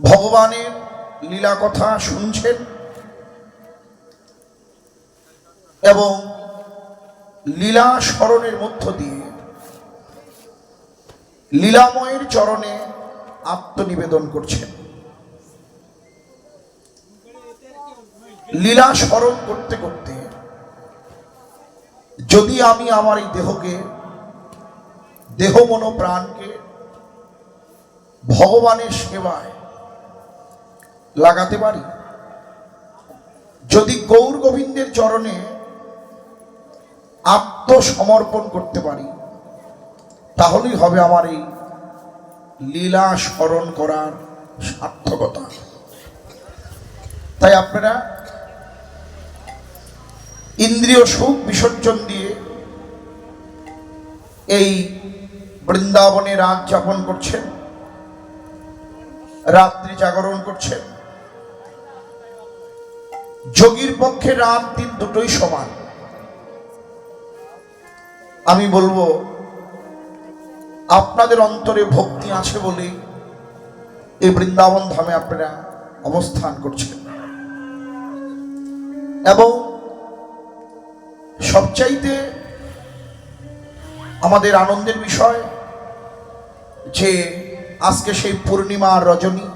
ভগবানের লীলা কথা শুনছেন এবং লীলা স্মরণের মধ্য দিয়ে লীলাময়ের চরণে আত্মনিবেদন করছেন। লীলা স্মরণ করতে করতে যদি আমি আমার এই দেহকে দেহ মন প্রাণকে ভগবানের সেবায় লাগাতে পারি? যদি গৌর গোবিন্দের চরণে আত্মসমর্পণ করতে পারি, তাহলেই হবে আমার এই লীলা স্মরণ করার সার্থকতা। তাই আপনারা ইন্দ্রিয় সুখ বিসর্জন দিয়ে এই বৃন্দাবনে রাত যাপন করছেন, রাত্রি জাগরণ করছেন যোগীর পক্ষে রাত দিন দুটোই সমান। আমি বলব, আপনাদের অন্তরে ভক্তি আছে বলে এই বৃন্দাবন ধামে আপনারা অবস্থান করছেন। এবং সবচাইতে আমাদের আনন্দের বিষয় যে আজকে সেই পূর্ণিমা রজনী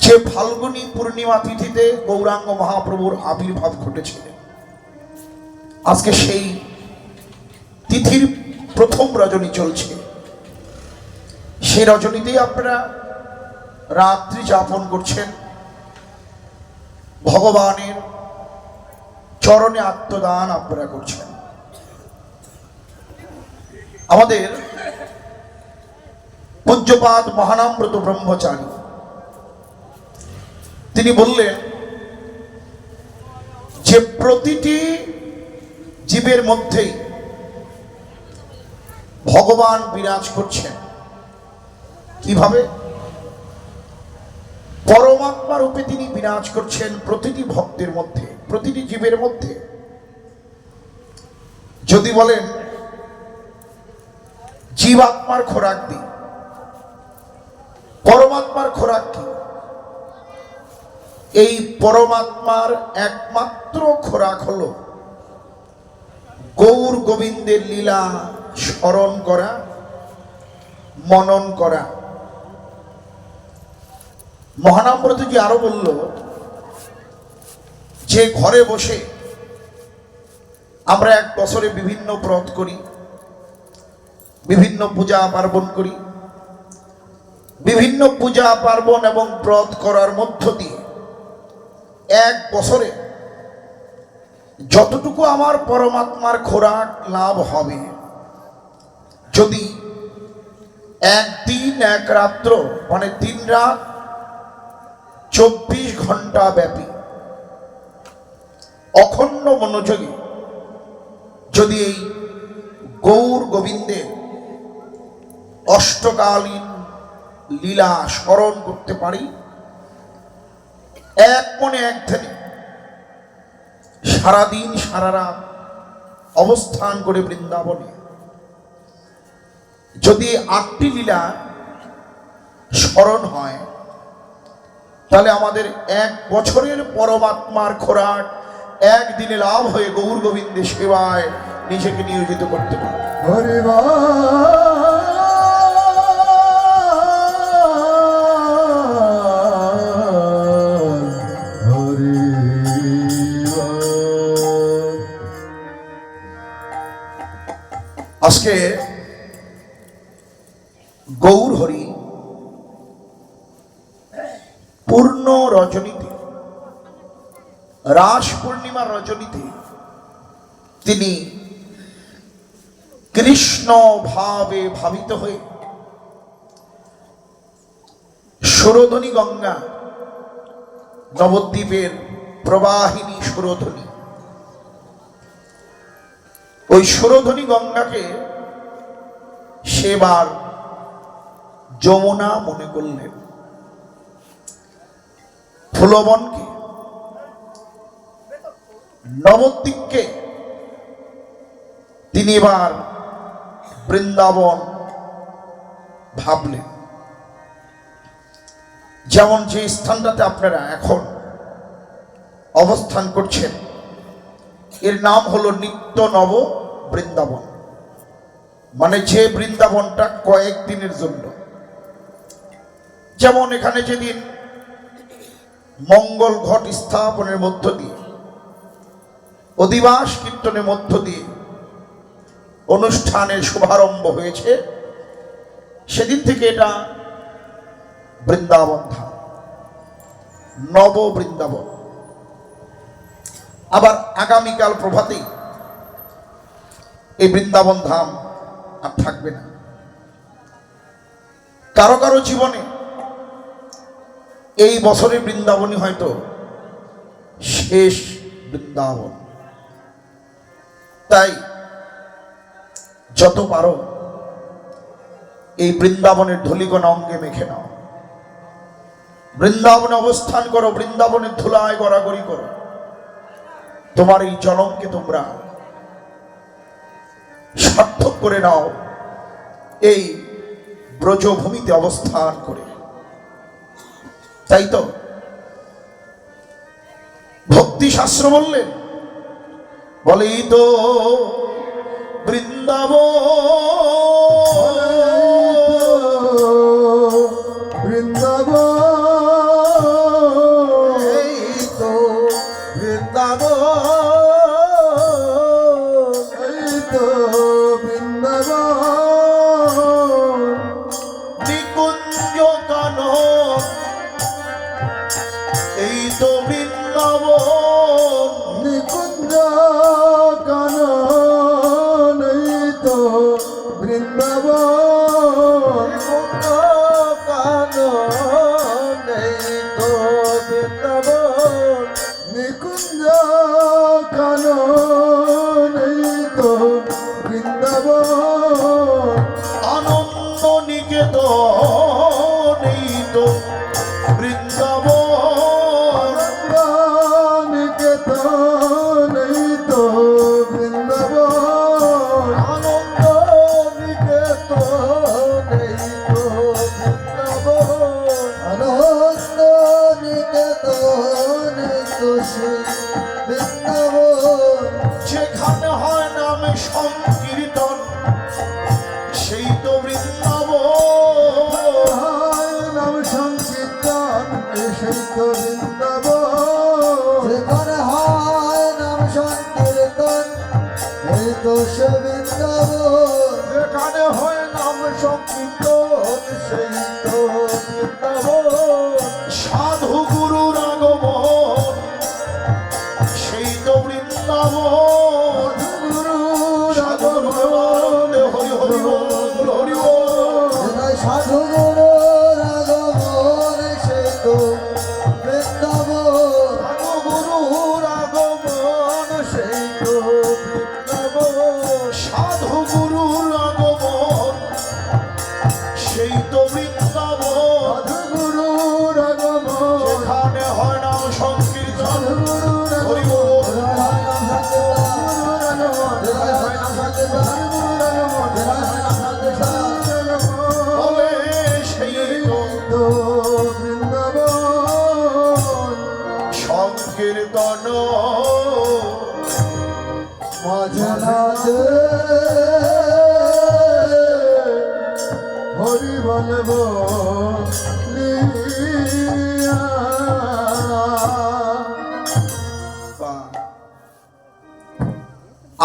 যে ফাল্গুনী পূর্ণিমা তিথিতে গৌরাঙ্গ মহাপ্রভুর আবির্ভাব ঘটেছে। আজকে সেই তিথির প্রথম রজনী চলছে। সেই রজনীতেই আপনারা রাত্রি যাপন করছেন। ভগবানের চরণে আত্মদান আপনারা করছেন। আমাদের পূজ্যপাদ মহানামব্রত ব্রহ্মচারী তিনি বললেন যে প্রতিটি জীবের মধ্যেই ভগবান বিরাজ করছেন। কীভাবে? পরমাত্মা রূপে তিনি বিরাজ করছেন প্রতিটি ভক্তের মধ্যে, প্রতিটি জীবের মধ্যে। যদি বলেন, জীবাত্মার খোরাক দিই পরমাত্মার খোরাক কি? এই পরমাত্মার একমাত্র খোরাক হলো গৌর গোবিন্দের লীলা স্মরণ করা, মনন করা। মহানাম্রতজি আরও বলল, যে ঘরে বসে আমরা এক বছরে বিভিন্ন ব্রত করি, বিভিন্ন পূজা পার্বণ করি, বিভিন্ন পূজা পার্বণ এবং ব্রত করার মধ্য দিয়ে এক বছরে যতটুকু আমার পরমাত্মার খোরাক লাভ হবে, যদি একদিন, এক রাত্র মানে তিন রাত চব্বিশ ঘণ্টা ব্যাপী অখণ্ড মনোযোগী যদি এই গৌর গোবিন্দের অষ্টকালীন লীলা স্মরণ করতে পারি এক মনে এক ধ্যানে। সারাদিন সারা রাত অবস্থান করে বৃন্দাবনে। যদি আটটি লীলা স্মরণ হয়, তাহলে আমাদের এক বছরের পরমাত্মার খোরাক একদিনে লাভ হয়ে গৌর গোবিন্দের সেবায় নিজেকে নিয়োজিত করতে পারে আজকে গৌর হরি পূর্ণ রজনীতে, রাস পূর্ণিমা রজনীতে তিনি কৃষ্ণ ভাবে ভাবিত হয়ে সুরধ্বনি গঙ্গা নবদ্বীপের প্রবাহিনী সুরধ্বনি, ওই সুরধ্বনি গঙ্গাকে সেবার যমুনা মনে করলেন। ফুলবনকে, নবদ্বীপকে তিনি এবার বৃন্দাবন ভাবলেন। যেমন যে স্থানটাতে আপনারা এখন অবস্থান করছেন, এর নাম হলো নিত্য নব বৃন্দাবন। মানে যে বৃন্দাবনটা কয়েক দিনের জন্য। যেমন এখানে যেদিন মঙ্গল ঘট স্থাপনের মধ্য দিয়ে, অধিবাস কীর্তনের মধ্য দিয়ে অনুষ্ঠানের শুভারম্ভ হয়েছে, সেদিন থেকে এটা বৃন্দাবন ধাম, নব বৃন্দাবন। আবার আগামীকাল প্রভাতেই এই বৃন্দাবন ধাম আর থাকবে না। কারও কারও জীবনে এই বছরে বৃন্দাবনই হয়তো শেষ বৃন্দাবন। তাই যত পারো এই বৃন্দাবনের ধুলিকোনা অঙ্গে মেখে নাও। বৃন্দাবনে অবস্থান করো, বৃন্দাবনের ধুলায় গড়াগড়ি করো। তোমার এই জনমকে তোমরা সার্থক করে নাও। এই ব্রজভূমিতে অবস্থান করে। তাই তো? ভক্তি শাস্ত্র বললেন বলেই তো বৃন্দাবন।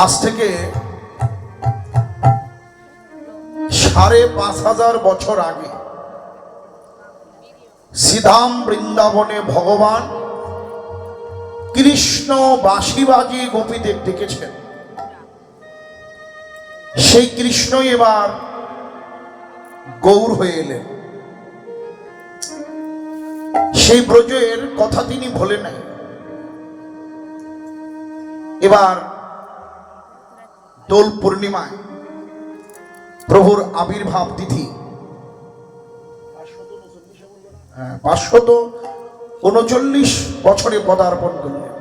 আজ থেকে সাড়ে পাঁচ হাজার বছর আগে সিধাম বৃন্দাবনে ভগবান কৃষ্ণ বাঁশি বাজিয়ে গোপীদের ডেকেছেন। সেই কৃষ্ণই এবার গৌর হয়ে এলেন। সেই ব্রজের কথা তিনি ভোলে নাই। এবার দোল পূর্ণিমায় প্রভুর আবির্ভাব তিথি। হ্যাঁ, পাঁচশত উনচল্লিশ বছরে পদার্পণ করলেন।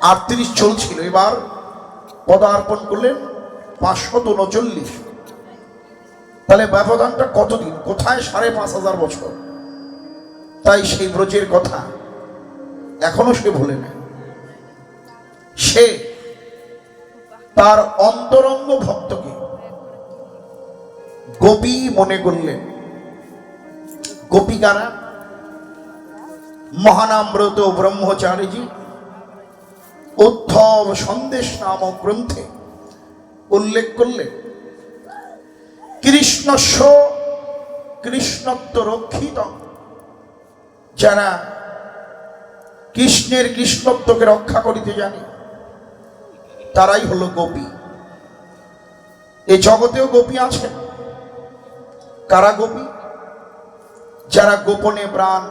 আটত্রিশ চলছিল এবার পদার্পণ করলেন পাঁচশত উনচল্লিশ। তাহলে ব্যবধানটা কতদিন? কোথায় সাড়ে পাঁচ হাজার বছর? তাই সেই ব্রজের কথা এখনও সে ভুলে না সে তার অন্তরঙ্গ ভক্তকে গোপী মনে করলেন। গোপিকারা মহানাম্রত ব্রহ্মচারীজি, উদ্ধব সন্দেশ নামক গ্রন্থে উল্লেখ করলেন, কৃষ্ণস্ব কৃষ্ণত্ব রক্ষিত যারা কৃষ্ণের কৃষ্ণত্বকে রক্ষা করিতে জানে তারাই হলো গোপী। এ জগতেও গোপী আছে। কারা গোপী? যারা গোপনে প্রাণ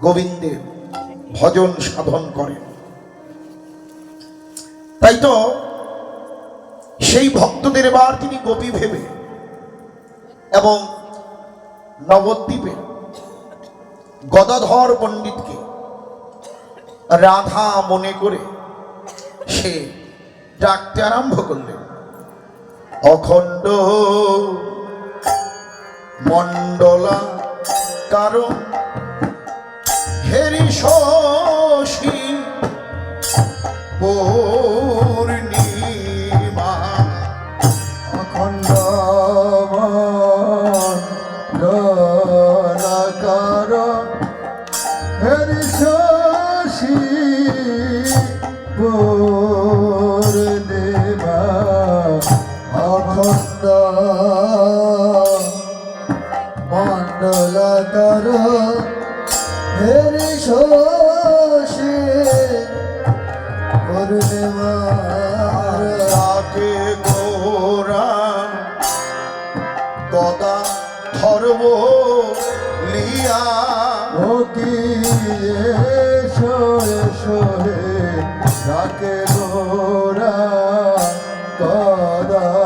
গোবিন্দের ভজন সাধন করেন। তাই তো সেই ভক্তদের এবার তিনি গোপী ভেবে এবং নবদ্বীপে গদাধর পণ্ডিতকে রাধা মনে করে সে ডাকতে আরম্ভ করলেন অখণ্ড মন্ডলা কারণ হেরি শশী পূর্ণিমা কদা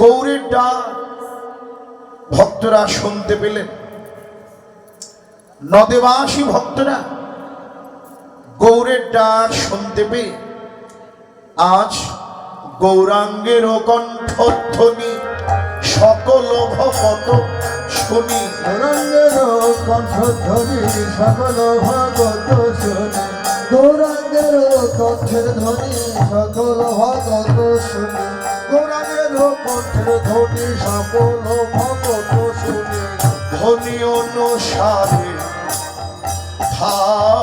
গৌরের ডাক ভক্তরা শুনতে পেলেন। নদেবাসী ভক্তরা গৌরের ডাক শুনতে পেয়ে আজ গৌরাঙ্গের কণ্ঠধ্বনি সকল ভগত শুনি। গৌরাঙ্গের কণ্ঠধ্বনি সকল ভগত শুনি। গৌরাঙ্গের কণ্ঠের ধ্বনি সকল ভগত শুনি। গৌরাঙ্গের কণ্ঠের ধ্বনি সকল ভগত শুনি। ধ্বনি অনুসারে ধায়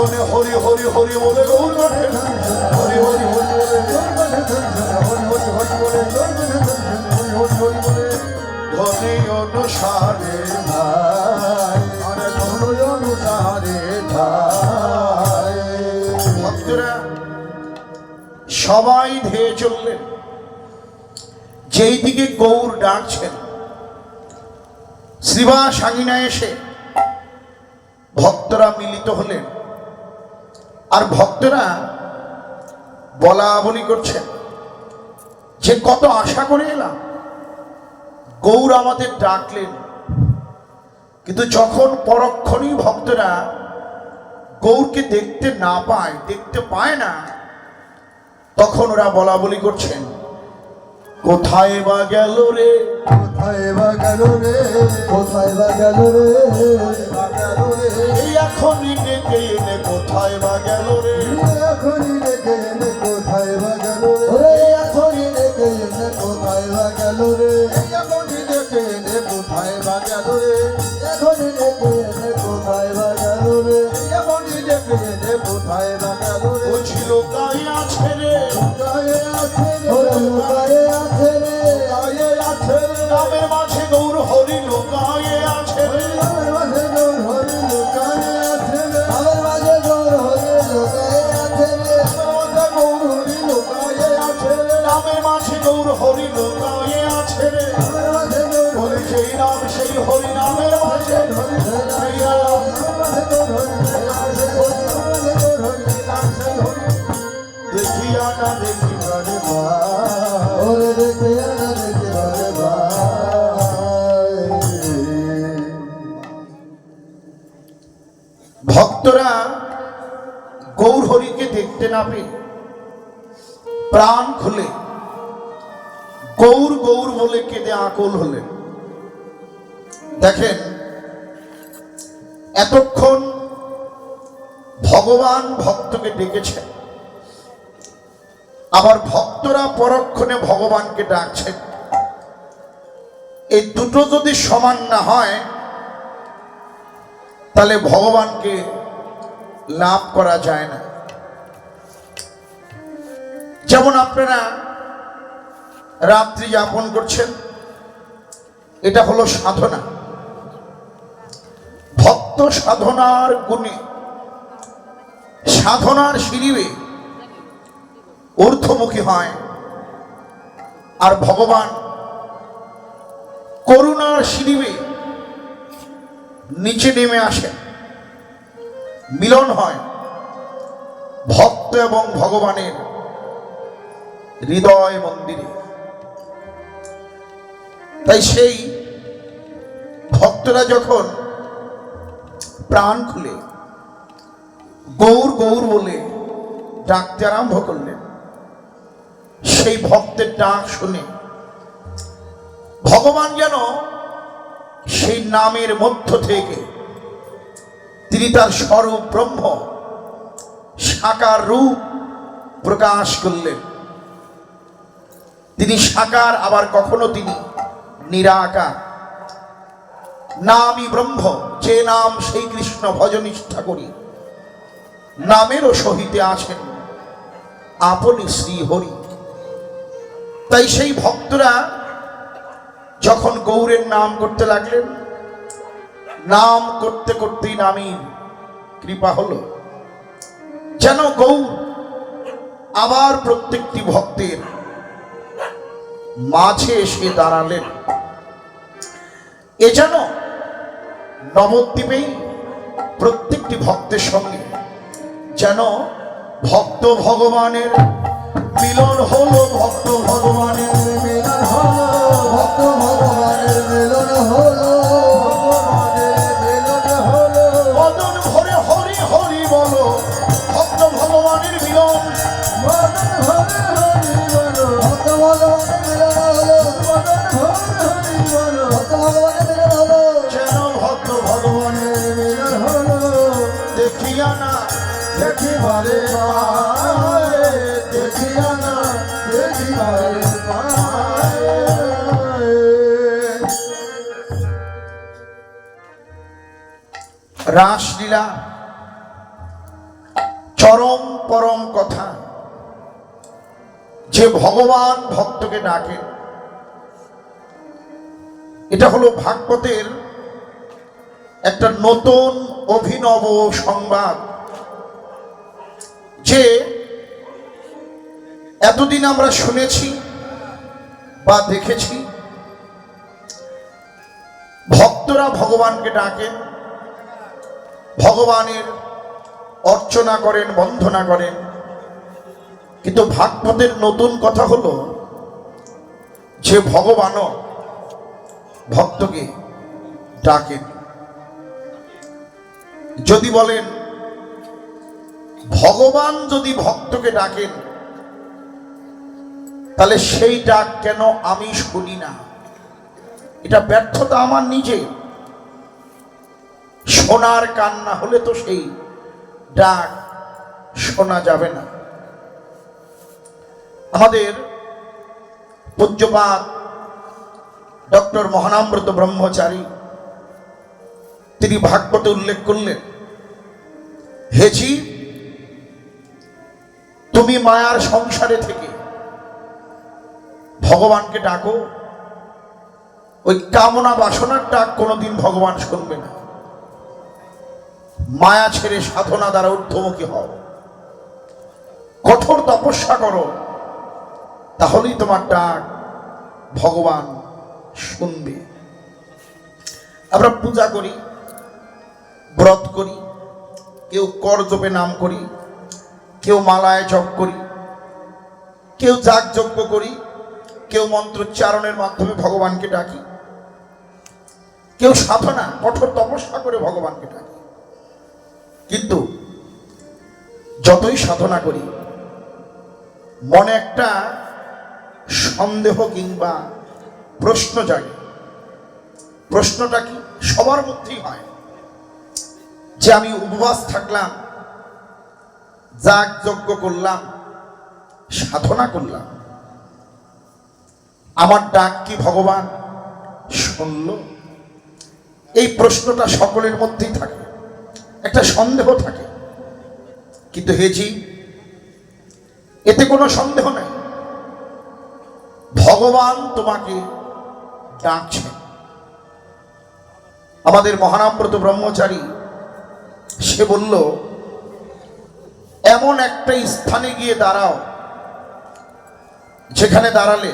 মদনে হরি হরি হরি বলে হরি হরি হরি ভক্তরা, সবাই ধেয়ে চললেন। যেই দিকে গৌর ডাকছেন, শ্রীবাস আঙিনা এসে ভক্তরা মিলিত হলেন। আর ভক্তরা বলা বলি করছেন যে কত আশা করে এলাম, গৌর আমাদের ডাকলেন। কিন্তু যখন পরক্ষণই ভক্তরা গৌরকে দেখতে না পায়, দেখতে পায় না, তখন ওরা বলা বলি করছেন। কোথায় বা গেল রে? কোথায় বা গেল রে? কোথায় বা গেল রে? এখনই ডেকে এনে কোথায় বা গেল রে? এখনই এনে কোথায় বা গেল রে? এখনই এনে কোথায় বা গেল রে? এখনই রেখে এনে কোথায় বা গেল রে? এখনই রেখে এনে কোথায় বা গেল রে? এখনই রেখে এনে কোথায় বা গেল রে? বলছিল গায়ে আছে রে। গায়ে আছে রে। গায়ে হরিকে দেখতে না পেয়ে প্রাণ খুলে, গৌর গৌর বলে কেঁদে আকুল হলেন। দেখেন, এতক্ষণ ভগবান ভক্তকে ডেকেছেন। আবার ভক্তরা পরক্ষণে ভগবানকে ডাকছেন। এই দুটো যদি সমান না হয়, তাহলে ভগবানকে লাভ করা যায় না। যেমন আপনারা রাত্রি যাপন করছেন, এটা হলো সাধনা। ভক্ত সাধনার গুণে, সাধনার সিঁড়িবে ঊর্ধ্বমুখী হয়। আর ভগবান করুণার সিঁড়িবে নিচে নেমে আসেন মিলন হয় ভক্ত এবং ভগবানের হৃদয় মন্দিরে। তাই সেই ভক্তরা যখন প্রাণ খুলে, গৌর গৌর বলে ডাকতে আরম্ভ করলেন, সেই ভক্তের ডাক শুনে ভগবান যেন সেই নামের মধ্য থেকে তিনি তার স্বরূপ ব্রহ্ম সাকার রূপ প্রকাশ করলেন। তিনি সাকার, আবার কখনো তিনি নিরাকার। নামই ব্রহ্ম, যে নাম সেই কৃষ্ণ ভজনিষ্ঠা করি। নামেরও সহিতে আছেন আপনি শ্রী হরি তাই সেই ভক্তরা যখন গৌরের নাম করতে লাগলেন, নাম করতে করতেই নামই কৃপা হলো। যেন গৌর আবার প্রত্যেকটি ভক্তের মাঝে এসে দাঁড়ালেন। এ যেন নবদ্বীপেই প্রত্যেকটি ভক্তের সঙ্গে যেন ভক্ত ভগবানের মিলন হলো, ভক্ত ভগবানের মিলন হলো, ভক্ত ভগবানের মিলন হলো। রাসলীলা, চরম পরম কথা। যে ভগবান ভক্তকে ডাকেন এটা হলো ভাগবতের একটা নতুন অভিনব সংবাদ। যে এতদিন আমরা শুনেছি বা দেখেছি, ভক্তরা ভগবানকে ডাকেন, ভগবানের অর্চনা করেন বন্ধনা করেন। কিন্তু ভাগবতের নতুন কথা হলো যে ভগবানও ভক্তকে ডাকেন। যদি বলেন ভগবান যদি ভক্তকে ডাকেন, তাহলে সেই ডাক কেন আমি শুনি না? এটা ব্যর্থতা আমার নিজে। সোনার কান্না হলে তো সেই ডাক শোনা যাবে না। আমাদের পূজ্যপাত ডক্টর মহানামৃত ব্রহ্মচারী, তিনি ভাগবতে উল্লেখ করলেন হেজি তুমি মায়ার সংসারে থেকে ভগবানকে ডাকো। ওই কামনা বাসনার ডাক কোনোদিন ভগবান শুনবে না। মায়া ছেড়ে সাধনা দ্বারা ঊর্ধ্বমুখী হও। কঠোর তপস্যা করো। তাহলেই তোমার ডাক ভগবান শুনবে। আমরা পূজা করি, ব্রত করি, কেউ কর জপে নাম করি। কেউ মালায় জপ করি, কেউ যাগ যজ্ঞ করি, কেউ মন্ত্রোচ্চারণের মাধ্যমে ভগবানকে ডাকি, কেউ সাধনা, কঠোর তপস্যা করে ভগবানকে ডাকি। কিন্তু যতই সাধনা করি, মনে একটা সন্দেহ কিংবা প্রশ্ন জাগে। প্রশ্নটা কি? সবার মধ্যেই হয়। যে আমি উপবাস থাকলাম যাগ যজ্ঞ করলাম, সাধনা করলাম। আমার ডাক কি ভগবান? শুনল এই প্রশ্নটা সকলের মধ্যেই থাকে, একটা সন্দেহ থাকে। কিন্তু হেজি এতে কোনো সন্দেহ নেই। ভগবান তোমাকে ডাকছে। আমাদের মহানাম্রত ব্রহ্মচারী, সে বলল এমন একটা স্থানে গিয়ে দাঁড়াও, যেখানে দাঁড়ালে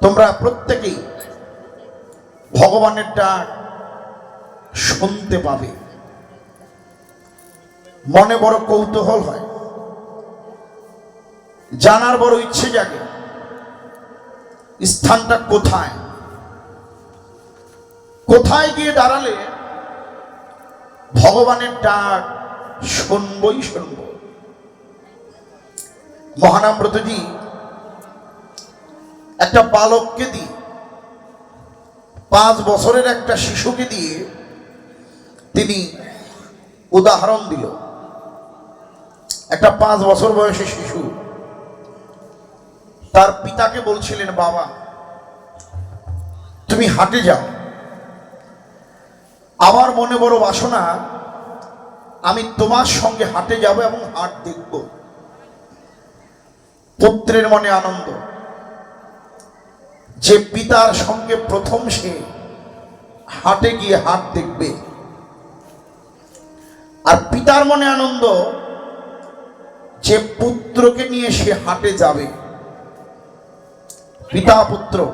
তোমরা প্রত্যেকেই ভগবানের ডাক শুনতে পাবে। মনে বড় কৌতূহল হয়। জানার বড় ইচ্ছে জাগে, স্থানটা কোথায়? কোথায় গিয়ে দাঁড়ালে ভগবানের ডাক শুনবই শুনব। মহানাম্রতজি একটা বালককে দিয়ে, পাঁচ বছরের একটা শিশুকে দিয়ে তিনি উদাহরণ দিল। একটা পাঁচ বছর বয়সী শিশু, তার পিতাকে বলছিলেন, বাবা, তুমি হাটে যাও। আমার মনে বড় বাসনা আমি তোমার সঙ্গে হাটে যাব এবং হাট দেখব। পুত্রের মনে আনন্দ। যে পিতার সঙ্গে প্রথম সে হাটে গিয়ে হাট দেখবে। আর পিতার মনে আনন্দ, যে পুত্রকে নিয়ে সে হাটে যাবে। পিতা পুত্র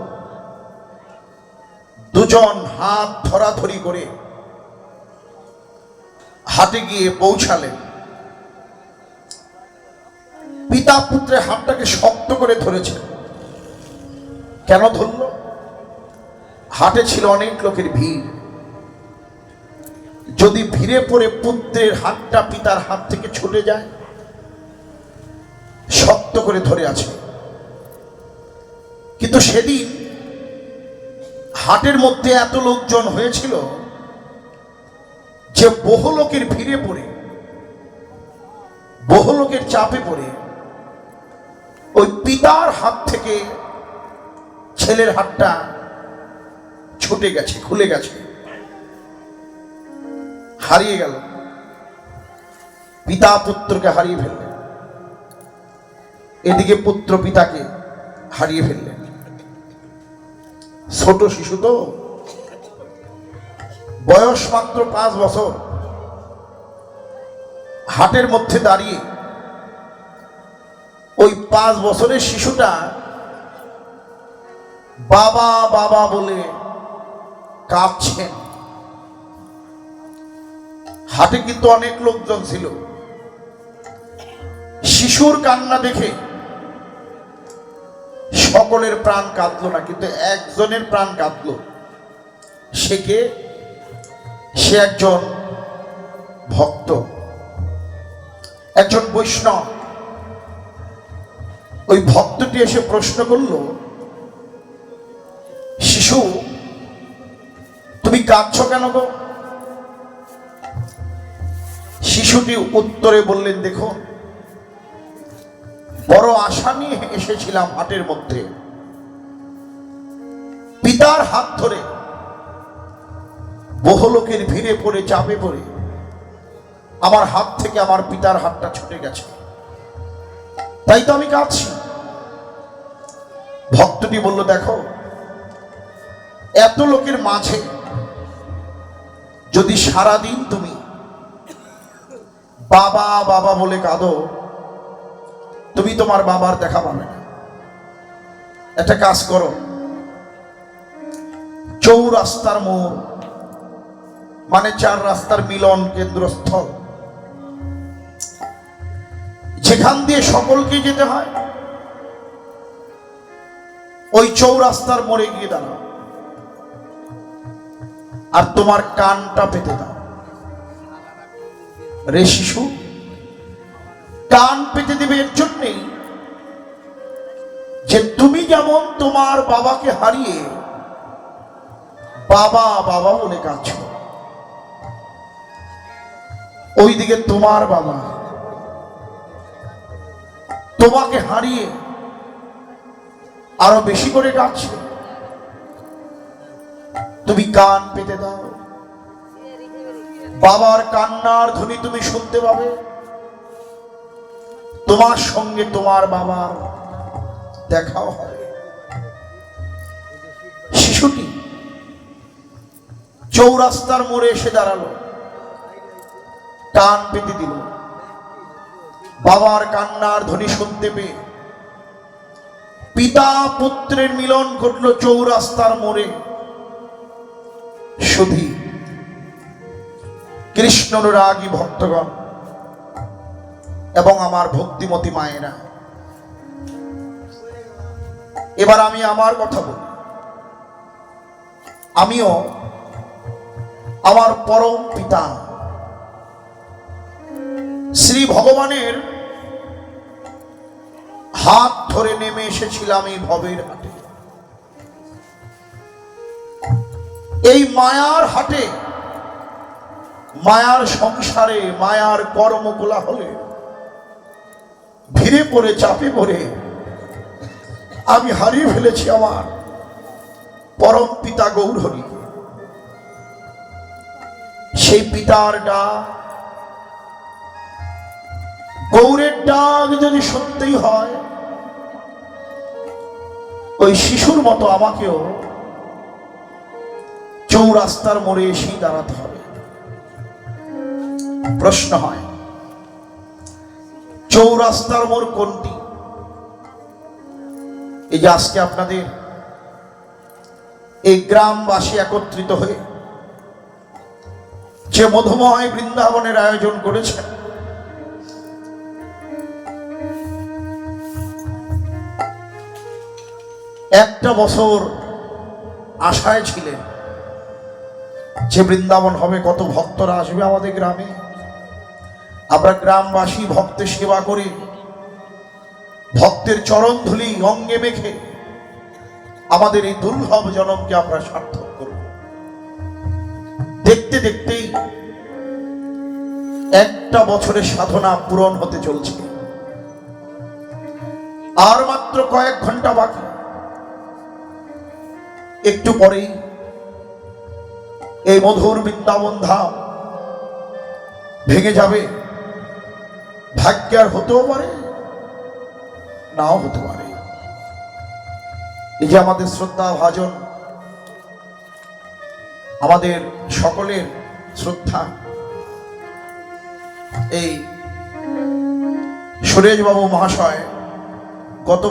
দুজন হাত ধরাধরি করে হাটে গিয়ে পৌঁছালেন পিতা পুত্রের হাতটাকে শক্ত করে ধরেছে। কেন ধরল? হাটে ছিল অনেক লোকের ভিড়। যদি ভিড়ে পড়ে পুত্রের হাতটা পিতার হাত থেকে ছুটে যায়, শক্ত করে ধরে আছে। কিন্তু সেদিন হাটের মধ্যে এত লোকজন হয়েছিল যে বহু লোকের ভিড়ে পড়ে বহু লোকের চাপে পড়ে, ওই পিতার হাত থেকে ছেলের হাতটা ছুটে গেছে, খুলে গেছে, হারিয়ে গেল। পিতা পুত্রকে হারিয়ে ফেললেন। এদিকে পুত্র পিতাকে হারিয়ে ফেললেন। ছোট শিশু তো বয়স মাত্র পাঁচ বছর। হাটের মধ্যে দাঁড়িয়ে ওই পাঁচ বছরের শিশুটা বাবা বাবা বলে কাঁদছেন। হাটে কিন্তু অনেক লোকজন ছিল। শিশুর কান্না দেখে সকলের প্রাণ কাঁদলো না, কিন্তু একজনের প্রাণ কাঁদলো। সে কে? সে একজন ভক্ত, একজন বৈষ্ণব। ওই ভক্তটি এসে প্রশ্ন করল, শিশু, তুমি কাঁদছ কেন গো? শিশুটি উত্তরে বললেন, দেখো, বড় আশা নিয়ে এসেছিলাম হাটের মধ্যে। পিতার হাত ধরে বহু লোকের ভিড়ে পড়ে, চাপে পড়ে। আমার হাত থেকে আমার পিতার হাতটা ছুটে গেছে। তাই তো আমি কাঁদছি। ভক্তটি বলল, দেখো, এত লোকের মাঝে যদি সারাদিন তুমি বাবা বাবা বলে কাঁদো, তুমি তোমার বাবার দেখা পাবে না। একটা কাজ করো। চৌরাস্তার মোড় মানে চার রাস্তার মিলন কেন্দ্রস্থল। যেখান দিয়ে সকলকে যেতে হয়, ওই চৌরাস্তার মোড়ে গিয়ে দাঁড়াও। আর তোমার কানটা পেতে দাও। রে শিশু, কান পেতে দেবে এর জন্যেই যে তুমি যেমন তোমার বাবাকে হারিয়ে বাবা বাবা বলে কাঁদছ ওইদিকে তোমার বাবা। তোমাকে হারিয়ে আরও বেশি করে কাঁদছে। তুমি কান পেতে দাও। বাবার কান্নার ধ্বনি তুমি শুনতে পাবে। তোমার সঙ্গে তোমার বাবার দেখাও হবে। শিশুটি চৌরাস্তার মোড়ে এসে দাঁড়াল। কান পেতে দিল। বাবার কান্নার ধ্বনি শুনতে পেয়ে পিতা পুত্রের মিলন ঘটলো চৌরাস্তার মোড়ে। শুধু কৃষ্ণনুরাগী ভক্তগণ এবং আমার ভক্তিমতী মায়েরা, এবার আমি আমার কথা বলি। আমিও আমার পরম পিতা শ্রী ভগবানের হাত ধরে নেমে এসেছিলাম এই ভবের হাটে। এই মায়ার হাটে, মায়ার সংসারে, মায়ার কর্মকোলা হলে ভিড়ে পড়ে, চাপে পড়ে, আমি হারিয়ে ফেলেছি আমার পরম পিতা গৌরহরিকে। সেই পিতার ডাক গৌরের ডাক যদি সত্যি হয়, ওই শিশুর মতো আমাকেও চৌরাস্তার মোড়ে এসেই দাঁড়াতে হবে। প্রশ্ন হয়, চৌরাস্তার মোড় কোনটি? এই যে আজকে আপনাদের এই গ্রামবাসী একত্রিত হয়ে যে মধুময় বৃন্দাবনের আয়োজন করেছেন একটা বছর আশায় ছিলেন যে বৃন্দাবন হবে, কত ভক্তরা আসবে আমাদের গ্রামে। আমরা গ্রামবাসী ভক্তের সেবা করে, ভক্তের চরণ ধুলি অঙ্গে মেখে আমাদের এই দুর্লভ জনমকে আমরা সার্থক করব। দেখতে দেখতেই একটা বছরের সাধনা পূরণ হতে চলছে। আর মাত্র কয়েক ঘণ্টা বাকি। একটু পরেই এই মধুর বৃন্দাবন ধাম ভেঙে যাবে। ভাগ্য আর হতেও পারে, নাও হতে পারে। এই যে আমাদের শ্রদ্ধা ভাজন, আমাদের সকলের শ্রদ্ধা, এই সুরেশবাবু মহাশয় গত